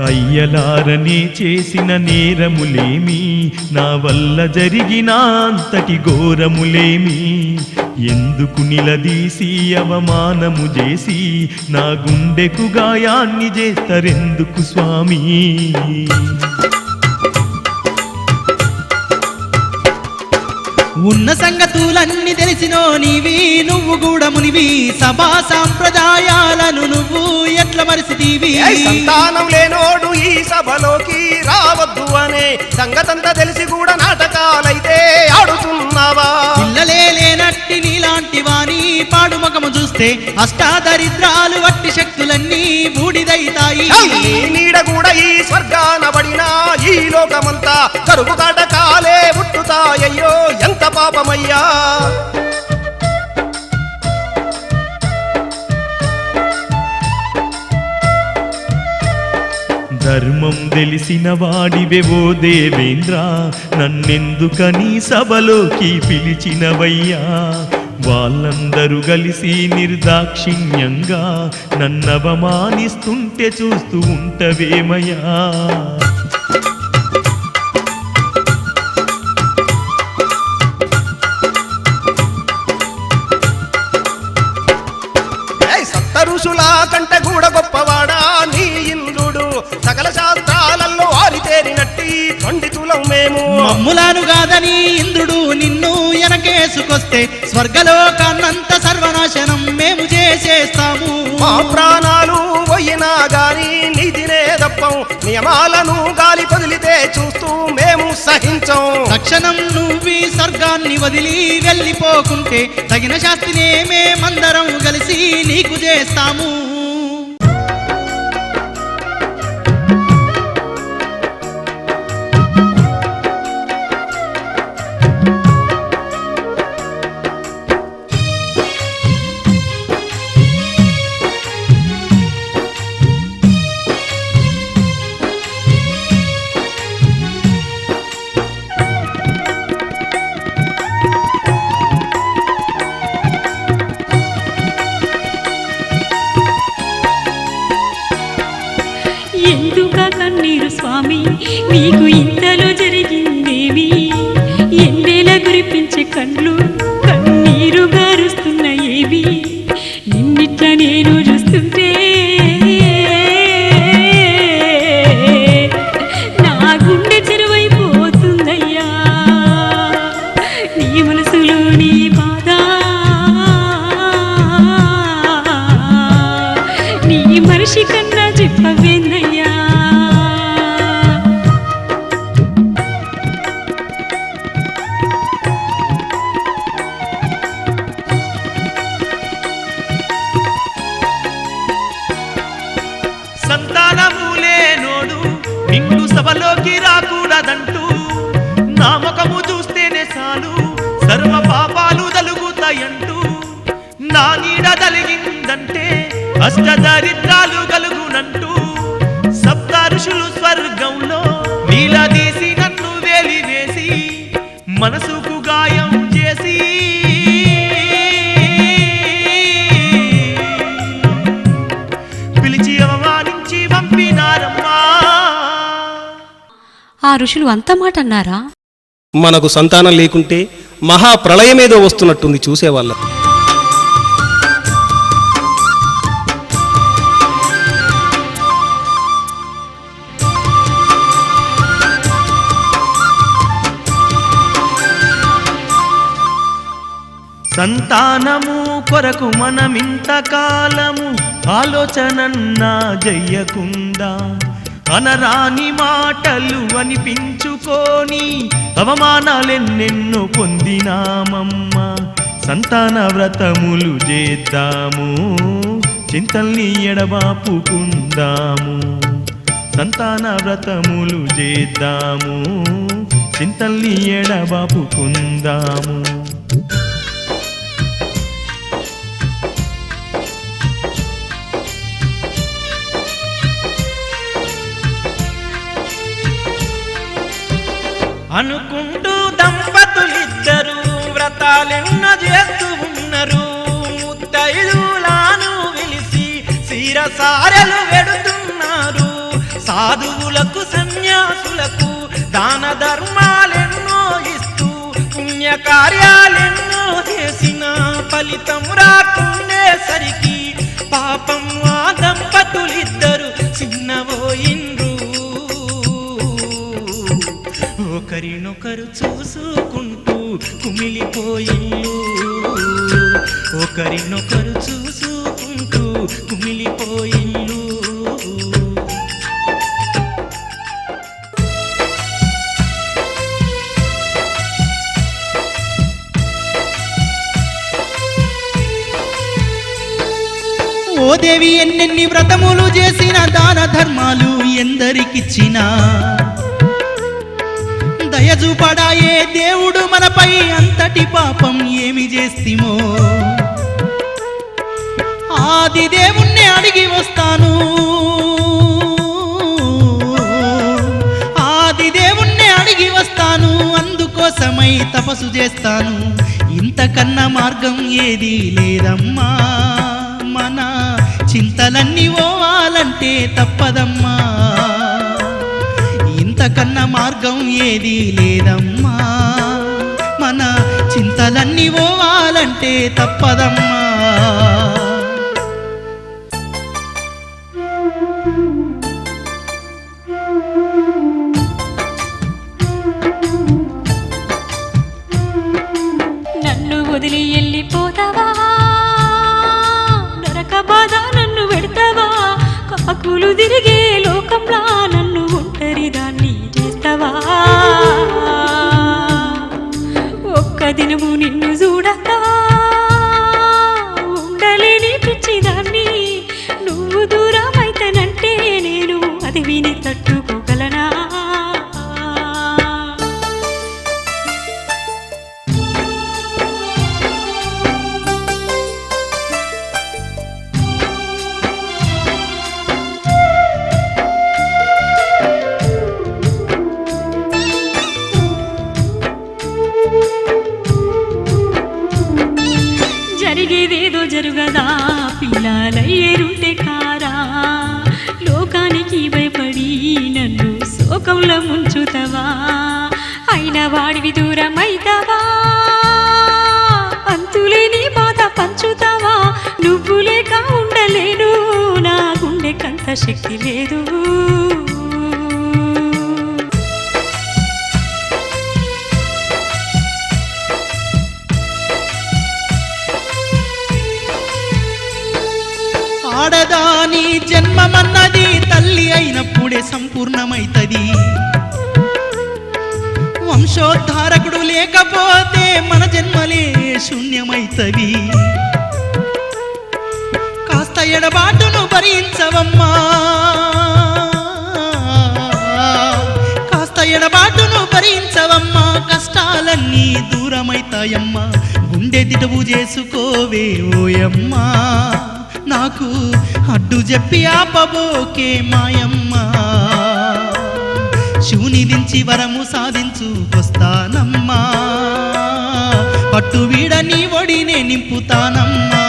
అయ్యలారని చేసిన నేరములేమి? నా వల్ల జరిగిన అంతటి ఘోరములేమి? ఎందుకు నిలదీసి అవమానము చేసి? నా గుండెకు గాయాన్ని చేస్తారెందుకు స్వామి? ఉన్న సంగతులన్నీ తెలిసినో నీవి నువ్వు కూడా మునివి. సభా సాంప్రదాయాలను నువ్వు ఎట్ల మరిసితీవి? ఏయ్ సంతానం లేనోడు ఈ సభలోకి రావద్దు అనే సంగతంతా తెలిసి కూడా నాటకాలైతే ఆడుతున్నావా పిల్లలే లేనట్టి నీలాంటి వాణి పాడు ముఖము చూస్తే అష్టాదరిద్రాలు వట్టి శక్తులన్నీ బూడిదైతాయి. నీడ కూడా ఈ స్వర్గాన పడినా ఈ లోకమంతా కరువు కాటకాలే పుట్టుతాయయ్యో పాపమయ్యా. ధర్మం తెలిసిన వాడివెవో దేవేంద్ర నన్నెందుకని సభలోకి పిలిచినవయ్యా. వాళ్ళందరూ కలిసి నిర్దాక్షిణ్యంగా నన్నవమానిస్తుంటే చూస్తూ ఉంటవేమయ్యా. ఋషుల కంటే కూడా గొప్పవాడా నీ ఇంద్రుడు? సకల శాస్త్రాలలో ఆరితేరినట్టి పండితులం మేము. మమ్ములాను కాదని ఇంద్రుడు నిన్ను ఎనకేసుకొస్తే స్వర్గలోకాన్నంత సర్వనాశనం మేము చేసేస్తాము. మా ప్రాణాలు పోయినా గాని నీతినే తప్పం నియమాలను గాలి పొదిలితే చూస్తూ మేము సహించం. తక్షణం నువ్వు ఈ వదిలి వెళ్ళిపోకుంటే తగిన శాస్తినే మేమందరం కలిసి నీకు చేస్తాము. సభలోకి రాకూడదంటూ నా ముఖము చూస్తేనే చాలు సర్వ పాపాలు తలుగుతాయంటూ నా నీడ తలిగిందంటే అష్టదరిద్రాలు కలుగునంటూ సప్త ఋషులు స్వర్గంలో నీలదీసి నన్ను వేలివేసి మనసు ఋషులు అంత మాట అన్నారా మనకు సంతానం లేకుంటే మహా ప్రళయమేదో వస్తున్నట్టుంది చూసేవాళ్ళకు సంతానము కొరకు మనమింత కాలము ఆలోచనన్నా జయ్యకుండా అనరాని మాటలు అనిపించుకొని అవమానాలెన్నెన్నో పొందినామమ్మ. సంతాన వ్రతములు చేద్దాము చింతల్ని ఎడబాపుకుందాము. సంతాన వ్రతములు చేద్దాము చింతల్ని ఎడబాపుకుందాము. అనుకుంటూ దంపతులిద్దరు వ్రతాలెన్న చేస్తూ ఉన్నారు. ముత్తైదులాను విలిసి సీరసారెలు వెడుతున్నారు. సాధువులకు సన్యాసులకు దాన ధర్మాలెన్నో ఇస్తూ పుణ్య కార్యాలెన్నో చేసిన ఫలితం రాకుండేసరికి ఒకరినొకరు చూసుకుంటూ కుమిలిపోయిల్లు. ఓ దేవి ఎన్నెన్ని వ్రతములు చేసిన దాన ధర్మాలు ఎందరికిచ్చినా. దయచూపడాయే దేవుడు మనపై అంతటి పాపం ఏమి చేస్తిమో. ఆది దేవుణ్ణి అడిగి వస్తాను. ఆది దేవుణ్ణి అడిగి వస్తాను అందుకోసమై తపస్సు చేస్తాను. ఇంతకన్నా మార్గం ఏది లేదమ్మా. మన చింతలన్నీ పోవాలంటే తప్పదమ్మా. కన్న మార్గం ఏది లేదమ్మా. మన చింతలన్నీ పోవాలంటే తప్పదమ్మా. జరుగదా? పిల్లలయ్యేరుంటే కారా? లోకానికి భయపడి నన్ను శోకంలో ముంచుతవా? అయిన వాడివి దూరం అంతులేని బాధ పంచుతావా? నువ్వు లేక ఉండలేను నా గుండెకంత శక్తి లేదు. ఆడదాని జన్మమన్నది తల్లి అయినప్పుడే సంపూర్ణమైతది. వంశోద్ధారకుడు లేకపోతే మన జన్మలే శూన్యమైతవి కాస్త ఎడబాటును భరించవమ్మా. కాస్త ఎడబాటును భరించవమ్మా. కష్టాలన్నీ దూరమైతాయమ్మా. గుండె దిటవు చేసుకోవే ఓయమ్మా నాకు అడ్డు చెప్పి ఆపబోకే మాయమ్మా. శివుని దించి వరము సాధించుకొస్తానమ్మా పట్టు వీడని ఒడినే నింపుతానమ్మా.